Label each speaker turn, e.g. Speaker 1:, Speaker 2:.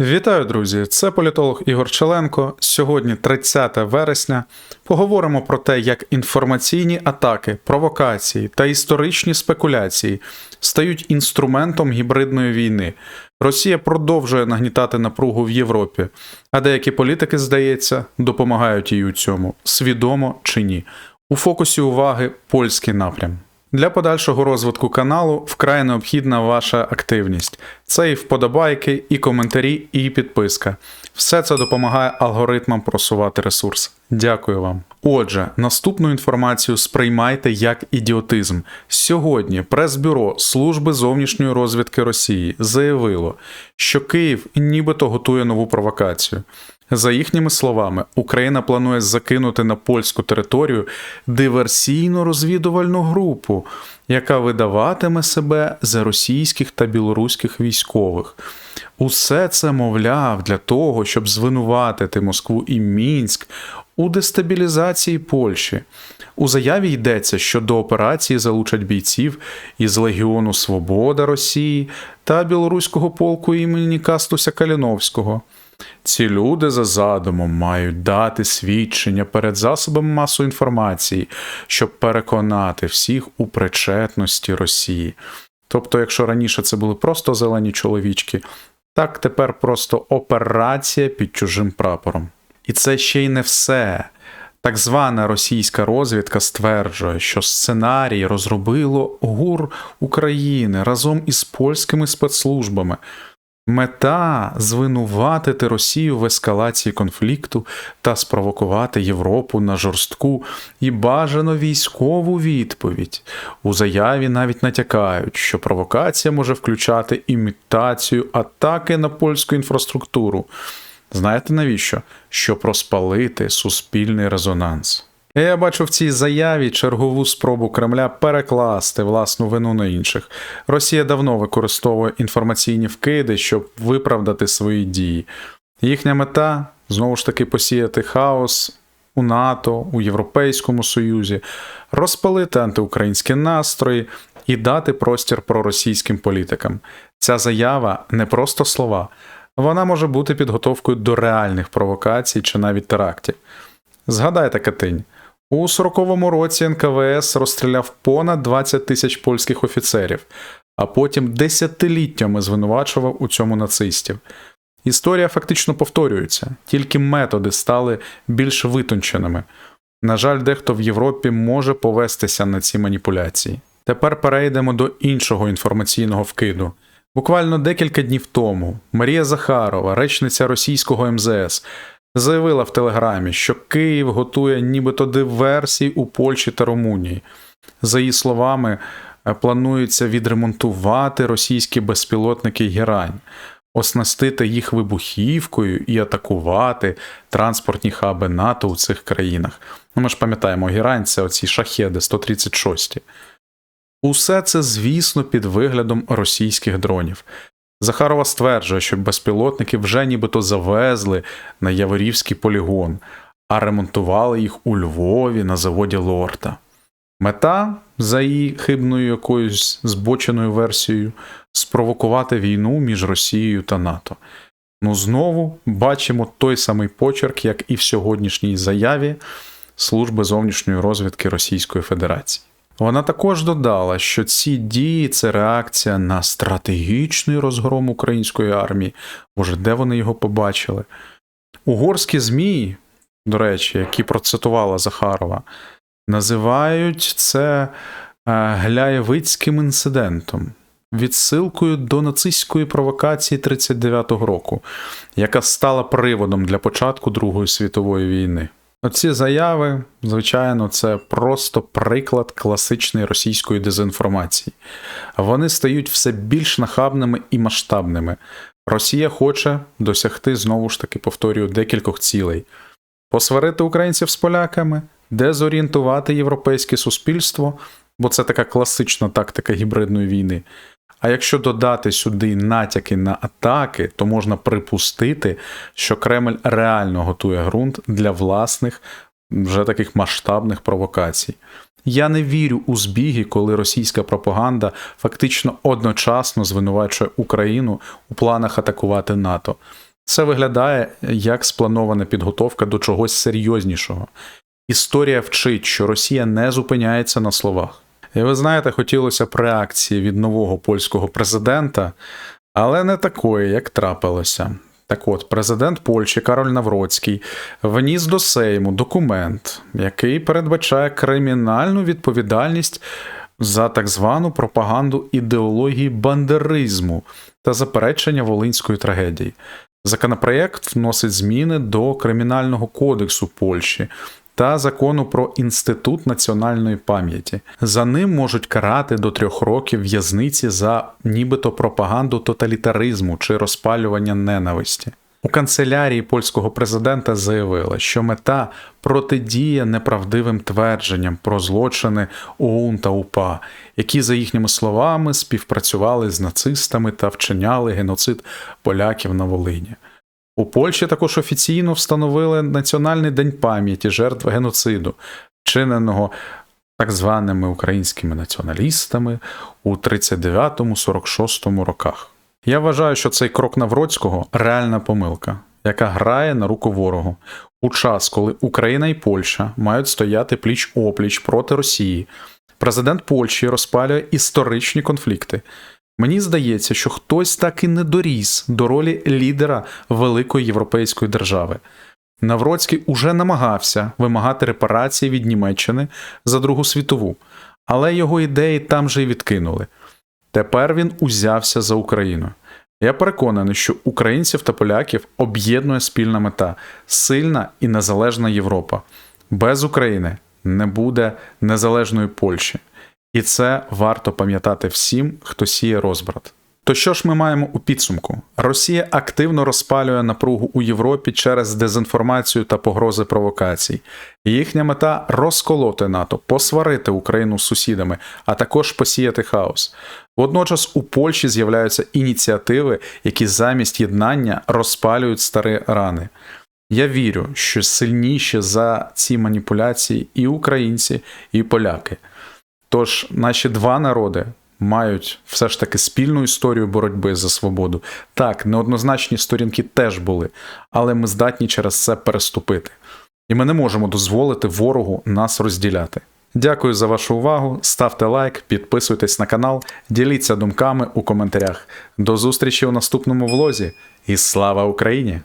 Speaker 1: Вітаю, друзі! Це політолог Ігор Челенко. Сьогодні 30 вересня. Поговоримо про те, як інформаційні атаки, провокації та історичні спекуляції стають інструментом гібридної війни. Росія продовжує нагнітати напругу в Європі, а деякі політики, здається, допомагають їй у цьому, свідомо чи ні. У фокусі уваги польський напрям. Для подальшого розвитку каналу вкрай необхідна ваша активність. Це і вподобайки, і коментарі, і підписка. Все це допомагає алгоритмам просувати ресурс. Дякую вам. Отже, наступну інформацію сприймайте як ідіотизм. Сьогодні прес-бюро Служби зовнішньої розвідки Росії заявило, що Київ нібито готує нову провокацію. За їхніми словами, Україна планує закинути на польську територію диверсійно-розвідувальну групу, яка видаватиме себе за російських та білоруських військових. Усе це, мовляв, для того, щоб звинуватити Москву і Мінськ у дестабілізації Польщі. У заяві йдеться, що до операції залучать бійців із Легіону Свобода Росії та білоруського полку імені Кастуся Каліновського. Ці люди за задумом мають дати свідчення перед засобами масової інформації, щоб переконати всіх у причетності Росії. Тобто, якщо раніше це були просто зелені чоловічки, так тепер просто операція під чужим прапором. І це ще й не все. Так звана російська розвідка стверджує, що сценарій розробило ГУР України разом із польськими спецслужбами. Мета звинуватити Росію в ескалації конфлікту та спровокувати Європу на жорстку і бажано військову відповідь. У заяві навіть натякають, що провокація може включати імітацію атаки на польську інфраструктуру. Знаєте навіщо? Щоб розпалити суспільний резонанс. Я бачу в цій заяві чергову спробу Кремля перекласти власну вину на інших. Росія давно використовує інформаційні вкиди, щоб виправдати свої дії. Їхня мета знову ж таки посіяти хаос у НАТО, у Європейському Союзі, розпалити антиукраїнські настрої і дати простір проросійським політикам. Ця заява не просто слова, вона може бути підготовкою до реальних провокацій чи навіть терактів. Згадайте Катинь. У 40-му році НКВС розстріляв понад 20 тисяч польських офіцерів, а потім десятиліттями звинувачував у цьому нацистів. Історія фактично повторюється, тільки методи стали більш витонченими. На жаль, дехто в Європі може повестися на ці маніпуляції. Тепер перейдемо до іншого інформаційного вкиду. Буквально декілька днів тому Марія Захарова, речниця російського МЗС, заявила в Телеграмі, що Київ готує нібито диверсій у Польщі та Румунії. За її словами, е, планується відремонтувати російські безпілотники Герань, оснастити їх вибухівкою і атакувати транспортні хаби НАТО у цих країнах. Ну, ми ж пам'ятаємо, Герань це оці шахеди 136. Усе це, звісно, під виглядом російських дронів. Захарова стверджує, що безпілотники вже нібито завезли на Яворівський полігон, а ремонтували їх у Львові на заводі Лорта. Мета, за її хибною якоюсь збоченою версією, спровокувати війну між Росією та НАТО. Ну знову бачимо той самий почерк, як і в сьогоднішній заяві Служби зовнішньої розвідки Російської Федерації. Вона також додала, що ці дії це реакція на стратегічний розгром української армії. Боже, де вони його побачили? Угорські ЗМІ, до речі, які процитувала Захарова, називають це е, гляєвицьким інцидентом, відсилкою до нацистської провокації 39-го року, яка стала приводом для початку Другої світової війни. Оці заяви, звичайно, це просто приклад класичної російської дезінформації. Вони стають все більш нахабними і масштабними. Росія хоче досягти, знову ж таки, повторюю, декількох цілей: посварити українців з поляками, дезорієнтувати європейське суспільство, бо це така класична тактика гібридної війни. А якщо додати сюди натяки на атаки, то можна припустити, що Кремль реально готує ґрунт для власних вже таких масштабних провокацій. Я не вірю у збіги, коли російська пропаганда фактично одночасно звинувачує Україну у планах атакувати НАТО. Це виглядає як спланована підготовка до чогось серйознішого. Історія вчить, що Росія не зупиняється на словах. І ви знаєте, хотілося б реакції від нового польського президента, але не такої, як трапилося. Так от, президент Польщі Кароль Навроцький вніс до Сейму документ, який передбачає кримінальну відповідальність за так звану пропаганду ідеології бандеризму та заперечення волинської трагедії. Законопроєкт вносить зміни до Кримінального кодексу Польщі та закону про інститут національної пам'яті. За ним можуть карати до трьох років в'язниці за нібито пропаганду тоталітаризму чи розпалювання ненависті. У канцелярії польського президента заявили, що мета протидія неправдивим твердженням про злочини ОУН та УПА, які, за їхніми словами, співпрацювали з нацистами та вчиняли геноцид поляків на Волині. У Польщі також офіційно встановили Національний день пам'яті жертв геноциду, вчиненого так званими українськими націоналістами у 39-46 роках. Я вважаю, що цей крок Навроцького реальна помилка, яка грає на руку ворогу у час, коли Україна і Польща мають стояти пліч опліч проти Росії. Президент Польщі розпалює історичні конфлікти. Мені здається, що хтось так і не доріс до ролі лідера великої європейської держави. Навроцький уже намагався вимагати репарації від Німеччини за Другу світову, але його ідеї там же й відкинули. Тепер він узявся за Україну. Я переконаний, що українців та поляків об'єднує спільна мета сильна і незалежна Європа. Без України не буде незалежної Польщі. І це варто пам'ятати всім, хто сіє розбрат. То що ж ми маємо у підсумку? Росія активно розпалює напругу у Європі через дезінформацію та погрози провокацій. Їхня мета розколоти НАТО, посварити Україну з сусідами, а також посіяти хаос. Водночас у Польщі з'являються ініціативи, які замість єднання розпалюють старі рани. Я вірю, що сильніші за ці маніпуляції і українці, і поляки. Тож наші два народи мають все ж таки спільну історію боротьби за свободу. Так, неоднозначні сторінки теж були, але ми здатні через це переступити. І ми не можемо дозволити ворогу нас розділяти. Дякую за вашу увагу. Ставте лайк, підписуйтесь на канал, діліться думками у коментарях. До зустрічі у наступному влозі і слава Україні!